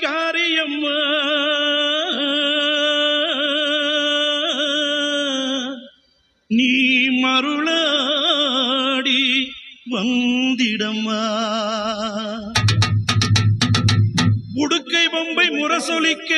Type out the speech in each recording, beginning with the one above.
காரியம்மா. நீ மருளாடி வந்திடம்மா. உடுக்கை பொம்பை முரசொலிக்க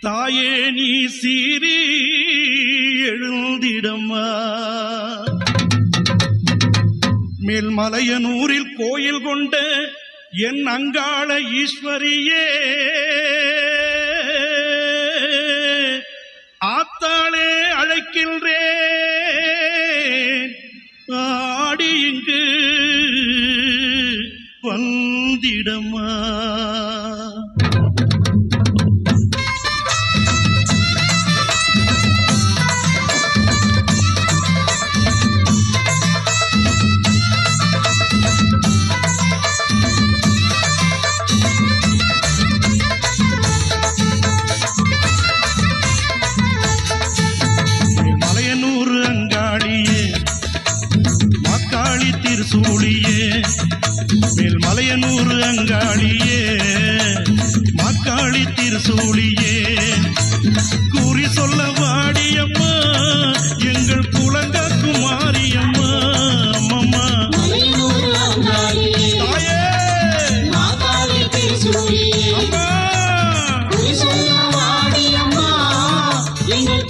தாயே நீ சீரி எழுந்திடம்மா. மேல்மலையனூரில் கோயில் கொண்ட என் அங்காள ஈஸ்வரியே ஆத்தாளே அழைக்கின்றேன். ஆடி இங்கு வந்திடம் மேல் மலையனூர் அங்காளியே மாக்காளி திருசூழியே கூறி சொல்ல வாடியம்மா எங்கள் குலங்காக்கும் மாரியம்மா அம்மம்மா அம்மா! எங்கள்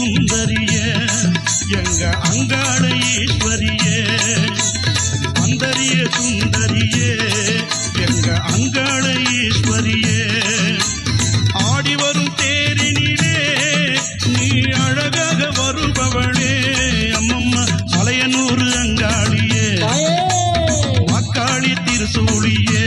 சுந்தரிய எங்க அங்காள ஈஸ்வரியே அந்தரிய சுந்தரியே எங்க அங்காள ஈஸ்வரியே. ஆடி வரும் தேரினிலே நீ அழகாக வருபவளே அம்மம்மா மலையனூர் அங்காளியே. மக்காளி திருசூழியே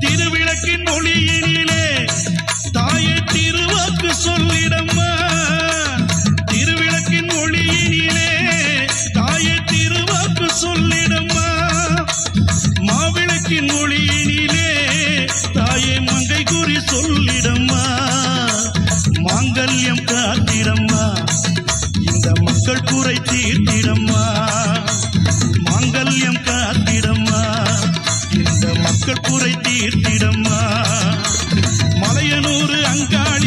திருவிளக்கின் ஒளியினிலே தாயே திருவாக்கு சொல்லிடம்மா. திருவிளக்கின் ஒளியினிலே தாயே திருவாக்கு சொல்லி தங்காளி